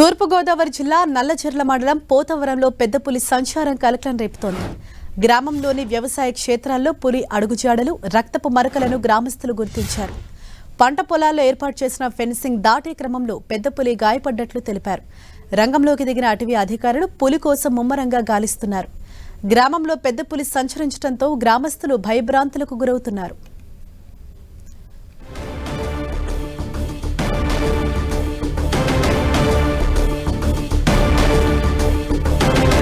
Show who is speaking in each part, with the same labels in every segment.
Speaker 1: తూర్పుగోదావరి జిల్లా నల్లచెర్ల మండలం పోతవరంలో పెద్ద పులి సంచారం కలకలం రేపుతోంది. గ్రామంలోని వ్యవసాయ క్షేత్రాల్లో పులి అడుగుజాడలు రక్తపు మరకలను గ్రామస్తులు గుర్తించారు. పంట పొలాల్లో ఏర్పాటు చేసిన ఫెన్సింగ్ దాటే క్రమంలో పెద్ద పులి గాయపడ్డట్లు తెలిపారు. రంగంలోకి దిగిన అటవీ అధికారులు పులి కోసం ముమ్మరంగా గాలిస్తున్నారు. గ్రామంలో పెద్ద పులి సంచరించడంతో గ్రామస్తులు భయభ్రాంతులకు గురవుతున్నారు.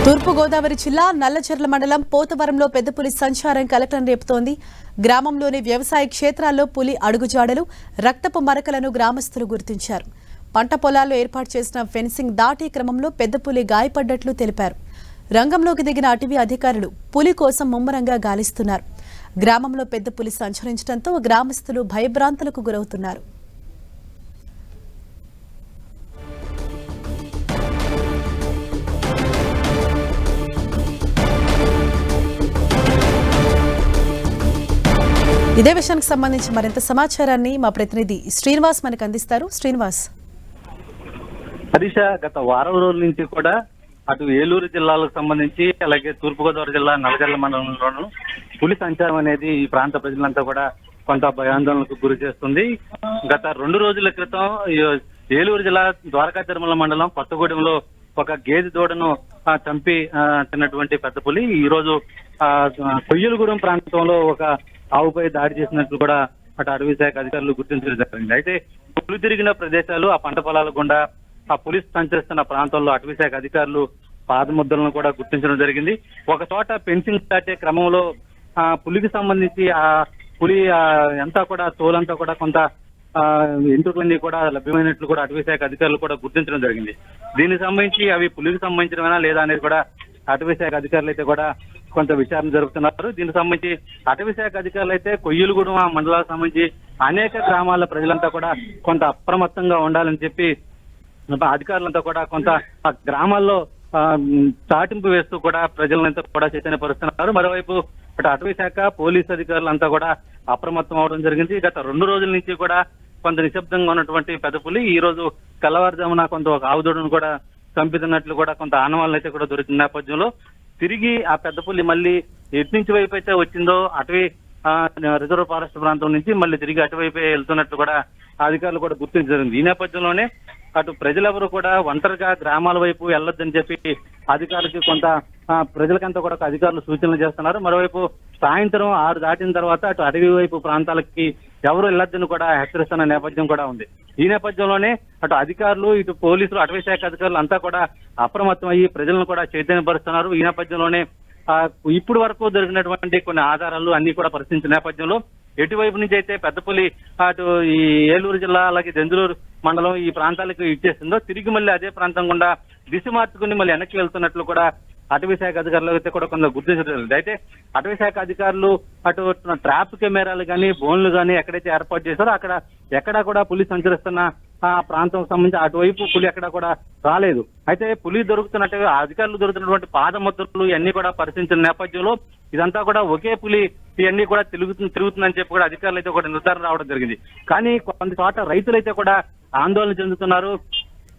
Speaker 1: తూర్పుగోదావరి జిల్లా నల్లచెర్ల మండలం పోతవరంలో పెద్ద పులి సంచారం కలకలం రేపుతోంది. గ్రామంలోని వ్యవసాయ క్షేత్రాల్లో పులి అడుగుజాడలు రక్తపు మరకలను గ్రామస్తులు గుర్తించారు. పంట పొలాల్లో ఏర్పాటు చేసిన ఫెన్సింగ్ దాటే క్రమంలో పెద్ద పులి గాయపడ్డట్లు తెలిపారు. రంగంలోకి దిగిన అటవీ అధికారులు పులి కోసం ముమ్మరంగా గాలిస్తున్నారు. గ్రామంలో పెద్ద పులి సంచరించడంతో గ్రామస్తులు భయభ్రాంతులకు గురవుతున్నారు. ఇదే విషయానికి సంబంధించి మరింత సమాచారాన్ని మా ప్రతినిధి శ్రీనివాస్ మనకు అందిస్తారు. శ్రీనివాస్.
Speaker 2: హరీష గత వారం రోజుల నుంచి కూడా అటు ఏలూరు జిల్లాలకు సంబంధించి అలాగే తూర్పుగోదావరి జిల్లా నలగర్ల మండలంలోనూ పులి సంచారం అనేది ఈ ప్రాంత ప్రజలంతా కూడా కొంత భయాందోళనకు గురి చేస్తుంది. గత రెండు రోజుల క్రితం ఏలూరు జిల్లా ద్వారకా తిరుమల మండలం కొత్తగూడెంలో ఒక గేదె దూడను చంపి తిన్నటువంటి పెద్ద పులి. ఈ రోజు కొయ్యలగూడెం ప్రాంతంలో ఒక ఆవుపై దాడి చేసినట్లు కూడా అటు అటవీ శాఖ అధికారులు గుర్తించడం జరిగింది. అయితే పులి తిరిగిన ప్రదేశాలు ఆ పంట పొలాల గుండా ఆ పులి సంచరిస్తున్న ప్రాంతాల్లో అటవీ శాఖ అధికారులు పాదముద్రలను కూడా గుర్తించడం జరిగింది. ఒక చోట పెన్సింగ్ దాటే క్రమంలో ఆ పులికి సంబంధించి ఆ పులి ఎంతా అంతా కూడా తోలంతా కూడా కొంత ఆ, కూడా లభ్యమైనట్లు కూడా అటవీ శాఖ అధికారులు కూడా గుర్తించడం జరిగింది. దీనికి సంబంధించి అవి పులికి సంబంధించినవైనా లేదా అనేది కూడా అటవీ శాఖ అధికారులు అయితే కూడా కొంత విచారణ జరుపుతున్నారు. దీనికి సంబంధించి అటవీ శాఖ అధికారులు అయితే కొయ్యూలుగూడెం మండలాలకు సంబంధించి అనేక గ్రామాల ప్రజలంతా కూడా కొంత అప్రమత్తంగా ఉండాలని చెప్పి అధికారులంతా కూడా కొంత గ్రామాల్లో చాటింపు వేస్తూ కూడా ప్రజలంతా కూడా చైతన్యపరుస్తున్నారు. మరోవైపు అటు అటవీ శాఖ పోలీసు అధికారులంతా కూడా అప్రమత్తం అవడం జరిగింది. గత రెండు రోజుల నుంచి కూడా కొంత నిశ్శబ్దంగా ఉన్నటువంటి పెద్ద పులి ఈ రోజు తెల్లవారుజామున కొంత ఒక ఆవుదోడును కూడా చంపుతున్నట్లు కూడా కొంత ఆనవాళ్ళు అయితే కూడా దొరికిన నేపథ్యంలో తిరిగి ఆ పెద్ద పులి మళ్ళీ ఎటు నుంచి వైపు అయితే వచ్చిందో అటవీ రిజర్వ్ ఫారెస్ట్ ప్రాంతం నుంచి మళ్ళీ తిరిగి అటువైపే వెళ్తున్నట్టు కూడా అధికారులు కూడా గుర్తించడం ఈ నేపథ్యంలోనే అటు ప్రజలెవరూ కూడా ఒంటరిగా గ్రామాల వైపు వెళ్ళొద్దని చెప్పి అధికారులకి కొంత ఆ, ప్రజలకంతా కూడా అధికారులు సూచనలు చేస్తున్నారు. మరోవైపు సాయంత్రం ఆరు దాటిన తర్వాత అటు అడవి వైపు ప్రాంతాలకి ఎవరు వెళ్ళొద్దని కూడా హెచ్చరిస్తున్న నేపథ్యం కూడా ఉంది. ఈ నేపథ్యంలోనే అటు అధికారులు ఇటు పోలీసులు అటవీ శాఖ అధికారులు అంతా కూడా అప్రమత్తం అయ్యి ప్రజలను కూడా చైతన్యపరుస్తున్నారు. ఈ నేపథ్యంలోనే ఇప్పుడు వరకు దొరికినటువంటి కొన్ని ఆధారాలు అన్ని కూడా పరిశీలించిన నేపథ్యంలో ఎటువైపు నుంచి అయితే పెద్దపల్లి అటు ఈ ఏలూరు జిల్లా అలాగే దెందులూరు మండలం ఈ ప్రాంతాలకు ఇచ్చేసిందో తిరిగి మళ్ళీ అదే ప్రాంతం గుండా దిశ మార్చుకుని మళ్ళీ వెనక్కి వెళ్తున్నట్లు కూడా అటవీ శాఖ అధికారులు అయితే కూడా కొంత గుర్తించడం అయితే అటవీ శాఖ అధికారులు అటు ట్రాప్ కెమెరాలు కానీ బోన్లు కానీ ఎక్కడైతే ఏర్పాటు చేశారో అక్కడ ఎక్కడా కూడా పులి సంచరిస్తున్న ఆ ప్రాంతం సంబంధించి అటువైపు పులి ఎక్కడ కూడా రాలేదు. అయితే పులి దొరుకుతున్నట్టు అధికారులు దొరుకుతున్నటువంటి పాదముద్రలు ఇవన్నీ కూడా పరిశీలించిన నేపథ్యంలో ఇదంతా కూడా ఒకే పులి ఇవన్నీ కూడా తిరుగుతుంది తిరుగుతుందని చెప్పి కూడా అధికారులు అయితే కూడా నిర్ధారణ రావడం జరిగింది. కానీ కొంత చోట రైతులైతే కూడా ఆందోళన చెందుతున్నారు.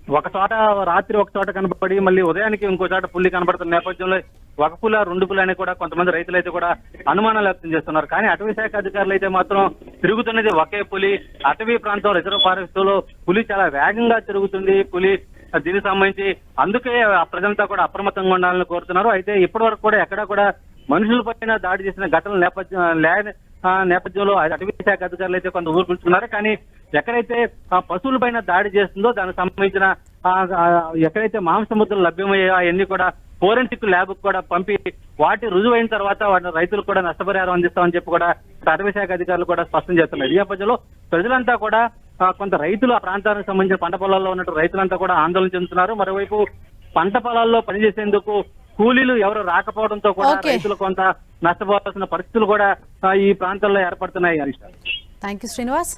Speaker 2: ఒక చోట రాత్రి ఒక చోట కనపడి మళ్ళీ ఉదయానికి ఇంకో చోట పుల్లి కనబడుతున్న నేపథ్యంలో ఒక పుల రెండు పులి అని కూడా కొంతమంది రైతులు అయితే కూడా అనుమానాలు వ్యక్తం చేస్తున్నారు. కానీ అటవీ శాఖ అధికారులు అయితే మాత్రం తిరుగుతున్నది ఒకే పులి. అటవీ ప్రాంతం రిజర్వ్ ఫారెస్ట్లో పులి చాలా వేగంగా తిరుగుతుంది. పులి దీనికి సంబంధించి అందుకే ప్రజలంతా కూడా అప్రమత్తంగా ఉండాలని కోరుతున్నారు. అయితే ఇప్పటి వరకు కూడా ఎక్కడా కూడా మనుషుల పైన దాడి చేసిన ఘటనల నేపథ్యం లే- ఆ నేపథ్యంలో అటవీ శాఖ అధికారులు అయితే కొంత ఊరు పిలుచుకున్నారు. కానీ ఎక్కడైతే ఆ పశువుల పైన దాడి చేస్తుందో దానికి సంబంధించిన ఎక్కడైతే మాంసముద్రలు లభ్యమయ్యాయో అవన్నీ కూడా ఫోరెన్సిక్ ల్యాబ్ కూడా పంపి వాటి రుజువైన తర్వాత వాటి రైతులకు కూడా నష్టపరిహారం అందిస్తామని చెప్పి కూడా అటవీ శాఖ అధికారులు కూడా స్పష్టం చేస్తున్నారు. ఈ నేపథ్యంలో ప్రజలంతా కూడా కొంత రైతులు ఆ ప్రాంతానికి సంబంధించిన పంట పొలాల్లో ఉన్నట్టు రైతులంతా కూడా ఆందోళన చెందుతున్నారు. మరోవైపు పంట పొలాల్లో పనిచేసేందుకు కూలీలు ఎవరు రాకపోవడంతో కూడా. రైతులు కొంత నష్టపోవాల్సిన పరిస్థితులు కూడా ఈ ప్రాంతాల్లో ఏర్పడుతున్నాయి హరీష్
Speaker 1: థ్యాంక్ యూ శ్రీనివాస్